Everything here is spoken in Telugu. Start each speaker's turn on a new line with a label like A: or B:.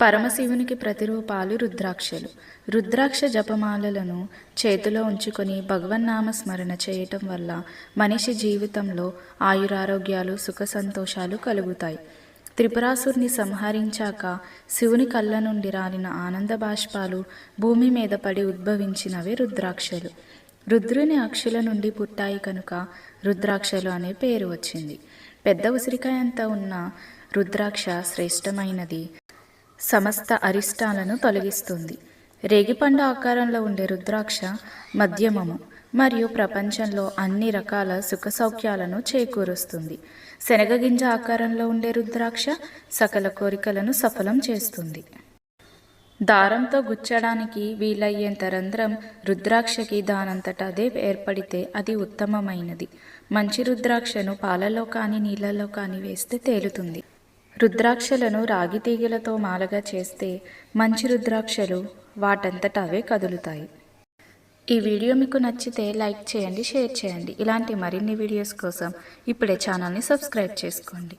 A: పరమశివునికి ప్రతిరూపాలు రుద్రాక్షలు. రుద్రాక్ష జపమాలలను చేతిలో ఉంచుకొని భగవన్నామ స్మరణ చేయటం వల్ల మనిషి జీవితంలో ఆయురారోగ్యాలు సుఖ సంతోషాలు కలుగుతాయి. త్రిపురాసుర్ని సంహరించాక శివుని కళ్ళ నుండి రాలిన ఆనంద బాష్పాలు భూమి మీద పడి ఉద్భవించినవే రుద్రాక్షలు. రుద్రుని అక్షుల నుండి పుట్టాయి కనుక రుద్రాక్షలు అనే పేరు వచ్చింది. పెద్ద ఉసిరికాయ అంత ఉన్న రుద్రాక్ష శ్రేష్టమైనది. సమస్త అరిష్టాలను తొలగిస్తుంది. రేగిపండు ఆకారంలో ఉండే రుద్రాక్ష మధ్యమము మరియు ప్రపంచంలో అన్ని రకాల సుఖ సౌఖ్యాలను చేకూరుస్తుంది. శనగగింజ ఆకారంలో ఉండే రుద్రాక్ష సకల కోరికలను సఫలం చేస్తుంది. దారంతో గుచ్చడానికి వీలయ్యేంత రంధ్రం రుద్రాక్షకి దానంతట అదే ఏర్పడితే అది ఉత్తమమైనది. మంచి రుద్రాక్షను పాలలో కానీ నీళ్ళలో కానీ వేస్తే తేలుతుంది. రుద్రాక్షలను రాగి తీగలతో మాలగా చేస్తే మంచి రుద్రాక్షలు వాటంతట అవే కదులుతాయి. ఈ వీడియో మీకు నచ్చితే లైక్ చేయండి షేర్ చేయండి. ఇలాంటి మరిన్ని వీడియోస్ కోసం ఇప్పుడే ఛానల్ని సబ్స్క్రైబ్ చేసుకోండి.